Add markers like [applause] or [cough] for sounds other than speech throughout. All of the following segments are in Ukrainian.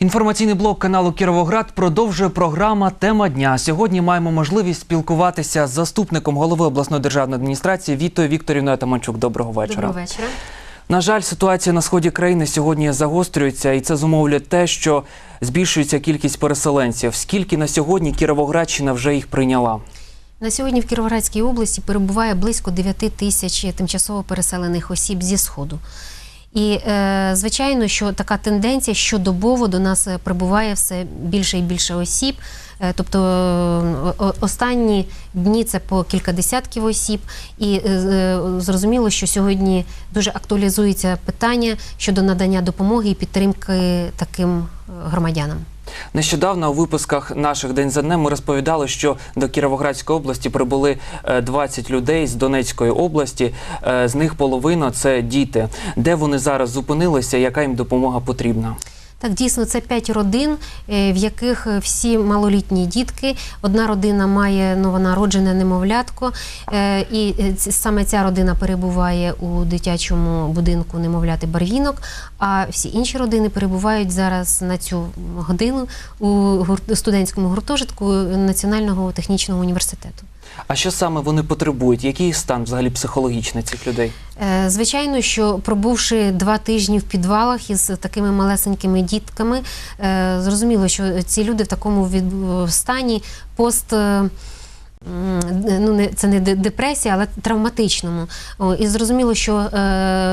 Інформаційний блок каналу Кіровоград продовжує програма Тема дня. Сьогодні маємо можливість спілкуватися з заступником голови обласної державної адміністрації Вітою Вікторівною Таманчук. Доброго вечора. Доброго вечора. На жаль, ситуація на сході країни сьогодні загострюється, і це зумовлює те, що збільшується кількість переселенців. Скільки на сьогодні Кіровоградщина вже їх прийняла? На сьогодні в Кіровоградській області перебуває близько 9 тисяч тимчасово переселених осіб зі сходу. І е, звичайно, що така тенденція щодобово до нас е, прибуває все більше і більше осіб. Е, Тобто останні дні це по кілька десятків осіб, і зрозуміло, що сьогодні дуже актуалізується питання щодо надання допомоги і підтримки таким громадянам. Нещодавно у випусках наших день за днем ми розповідали, що до Кіровоградської області прибули е, 20 людей з Донецької області. Е, З них половина це діти. Де вони зараз зупинилися? Яка їм допомога потрібна? Так, дійсно, це п'ять родин, е, в яких е, всі малолітні дітки. Одна родина має новонароджене немовлятко, е, і саме ця родина перебуває у дитячому будинку немовляти Барвінок. А всі інші родини перебувають зараз на цю годину у студентському гуртожитку Національного технічного університету. А що саме вони потребують? Який стан взагалі психологічний цих людей? Е, Звичайно, що пробувши два тижні в підвалах із такими малесенькими дітками, е, зрозуміло, що ці люди в такому стані пост. Ну, не це не депресія, але травматичному. І зрозуміло, що е,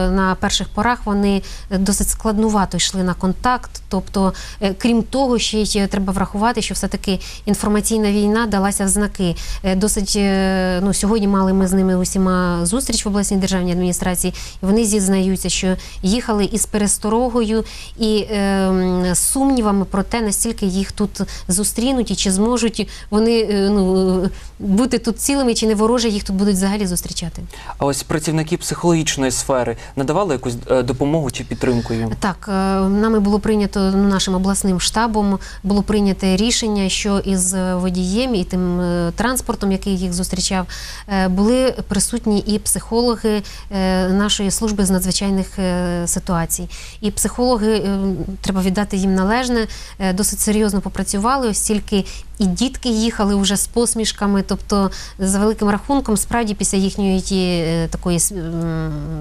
на перших порах вони досить складнувато йшли на контакт. Тобто, е, крім того, ще й треба врахувати, що все-таки інформаційна війна далася в знаки. Е, Досить е, ну, сьогодні мали ми з ними усіма зустріч в обласній державній адміністрації, і вони зізнаються, що їхали із пересторогою і е, сумнівами про те, настільки їх тут зустрінуть і чи зможуть вони е, ну, бути тут цілими, чи не вороже їх тут будуть взагалі зустрічати. А ось працівники психологічної сфери надавали якусь е, допомогу чи підтримку їм? Так, е, нами було прийнято ну, нашим обласним штабом було прийнято рішення, що із е, водієм і тим транспортом, який їх зустрічав, були присутні і психологи нашої служби з надзвичайних ситуацій. І психологи, треба віддати їм належне, досить серйозно попрацювали, ось тільки і дітки їхали вже з посмішками. Тобто, за великим рахунком, справді після їхньої ті, е, такої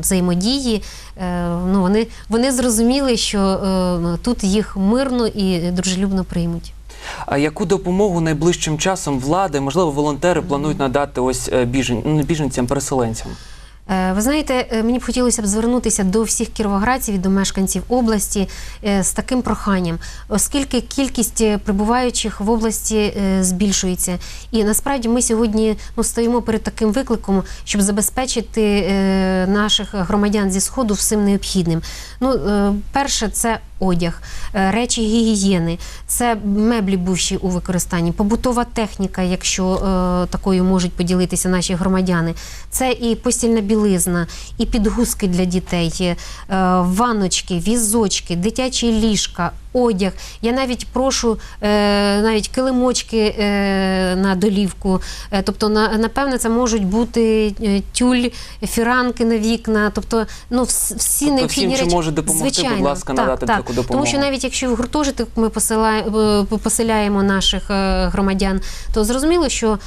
взаємодії, е, ну вони, вони зрозуміли, що е, тут їх мирно і дружелюбно приймуть. А яку допомогу найближчим часом влади, можливо, волонтери планують надати ось біжен... ну, біженцям, переселенцям? Е, Ви знаєте, е, мені б хотілося б звернутися до всіх кіровоградців і до мешканців області е, з таким проханням, оскільки кількість прибуваючих в області збільшується. І насправді ми сьогодні ну, стоїмо перед таким викликом, щоб забезпечити наших громадян зі сходу всім необхідним. Ну, перше, це одяг, речі гігієни, це меблі бувші у використанні, побутова техніка, якщо такою можуть поділитися наші громадяни. Це і постільна білизна, і підгузки для дітей, ваночки, ванночки, візочки, дитячі ліжка, одяг. Я навіть прошу е, навіть килимочки е, на долівку. Е, тобто, на, напевне, це можуть бути тюль, фіранки на вікна. Тобто, ну, всі Тобто необхідні всім, речі. може допомогти, будь ласка, так, надати так. таку допомогу? Тому що навіть якщо в гуртожиток ми поселяємо наших громадян, то зрозуміло, що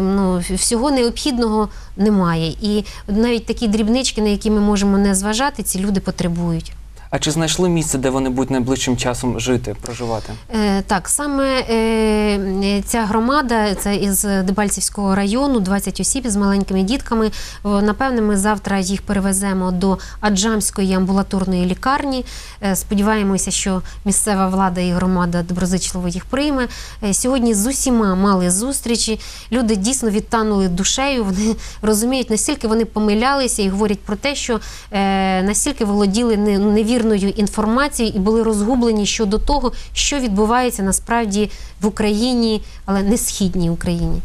ну, всього необхідного немає. І навіть такі дрібнички, на які ми можемо не зважати, ці люди потребують. А чи знайшли місце, де вони будуть найближчим часом жити, проживати? Е, так, саме е, ця громада, це із Дебальцівського району, 20 осіб з маленькими дітками. Напевне, ми завтра їх перевеземо до Аджамської амбулаторної лікарні. Е, сподіваємося, що місцева влада і громада доброзичливо їх прийме. Е, сьогодні з усіма мали зустрічі. Люди дійсно відтанули душею. Вони [laughs] розуміють, настільки вони помилялися і говорять про те, що е, настільки володіли не- невірною інформацією і були розгублені щодо того, що відбувається насправді в Україні, але не східній Україні.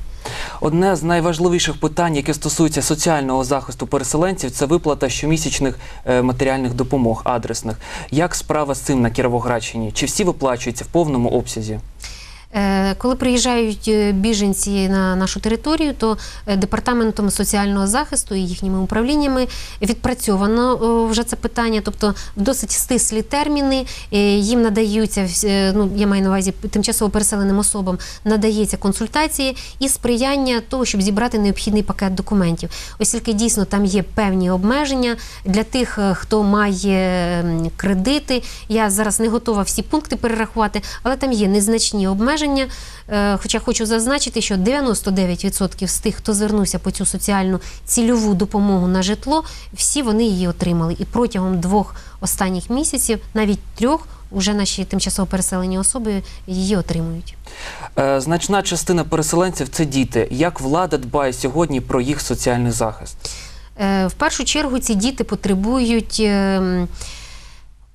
Одне з найважливіших питань, яке стосується соціального захисту переселенців, це виплата щомісячних е, матеріальних допомог адресних. Як справа з цим на Кіровоградщині? Чи всі виплачуються в повному обсязі? Е, Коли приїжджають е, біженці на нашу територію, то е, департаментом соціального захисту і їхніми управліннями відпрацьовано вже це питання, тобто досить стислі терміни. Їм надаються ну я маю на увазі тимчасово переселеним особам надається консультації і сприяння того, щоб зібрати необхідний пакет документів. Оскільки дійсно там є певні обмеження для тих, хто має кредити. Я зараз не готова всі пункти перерахувати, але там є незначні обмеження. Е, Хоча хочу зазначити, що 99% з тих, хто звернувся по цю соціальну цільову допомогу на житло, всі вони її отримали. І протягом двох останніх місяців, навіть трьох, уже наші тимчасово переселені особи її отримують. Е, Значна частина переселенців це діти. Як влада дбає сьогодні про їх соціальний захист? Е, В першу чергу ці діти потребують.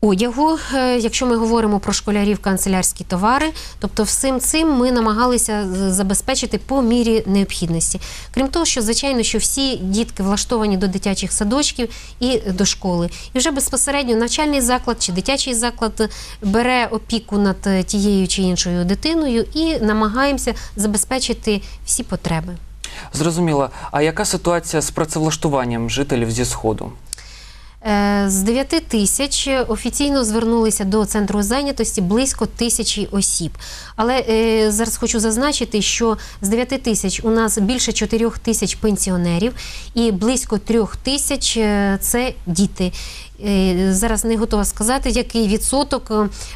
Одягу, Е, якщо ми говоримо про школярів канцелярські товари, тобто всім цим ми намагалися забезпечити по мірі необхідності. Крім того, що звичайно, що всі дітки влаштовані до дитячих садочків і до школи, і вже безпосередньо навчальний заклад чи дитячий заклад бере опіку над тією чи іншою дитиною і намагаємося забезпечити всі потреби. Зрозуміло. А яка ситуація з працевлаштуванням жителів зі сходу? Е, З 9 тисяч офіційно звернулися до центру зайнятості близько тисячі осіб. Але е, зараз хочу зазначити, що з 9 тисяч у нас більше 4 тисяч пенсіонерів і близько 3 тисяч е, це діти. Е, Зараз не готова сказати, який відсоток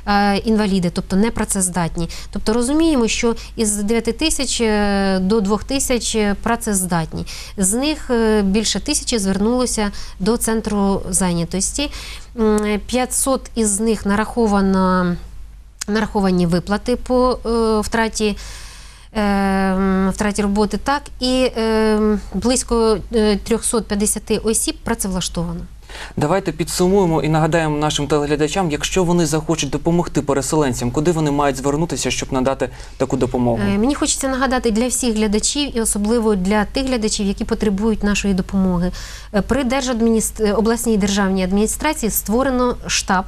е, інваліди, тобто непрацездатні. Тобто розуміємо, що із 9 тисяч е, до 2 тисяч працездатні. З них більше тисячі звернулося до центру зайнятості. М, 500 із них нараховано, нараховані виплати по втраті. Втраті роботи так і близько е, 350 осіб працевлаштовано. Давайте підсумуємо і нагадаємо нашим телеглядачам, якщо вони захочуть допомогти переселенцям, куди вони мають звернутися, щоб надати таку допомогу? Е, Мені хочеться нагадати для всіх глядачів і особливо для тих глядачів, які потребують нашої допомоги. Е, При Держадміністр... е, обласній державній адміністрації створено штаб.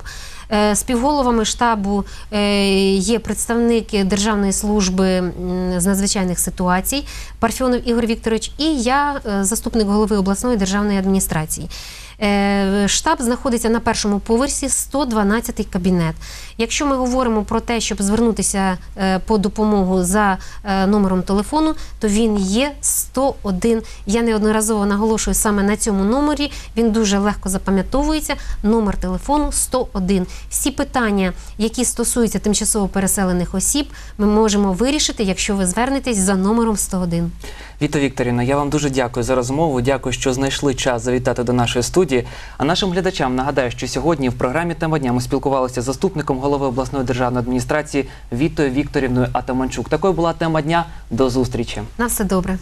Співголовами штабу є представник Державної служби з надзвичайних ситуацій Парфьонов Ігор Вікторович і я, заступник голови обласної державної адміністрації. Е, Штаб знаходиться на першому поверсі 112 кабінет. Якщо ми говоримо про те, щоб звернутися е, по допомогу за е, номером телефону, то він є 101. Я неодноразово наголошую саме на цьому номері. Він дуже легко запам'ятовується. Номер телефону 101. Всі питання, які стосуються тимчасово переселених осіб, ми можемо вирішити, якщо ви звернетесь за номером 101. Віта Вікторівна, я вам дуже дякую за розмову. Дякую, що знайшли час завітати до нашої студії. А нашим глядачам нагадаю, що сьогодні в програмі тема дня ми спілкувалися з заступником голови обласної державної адміністрації Вітою Вікторівною Атаманчук. Такою була тема дня. До зустрічі. На все добре.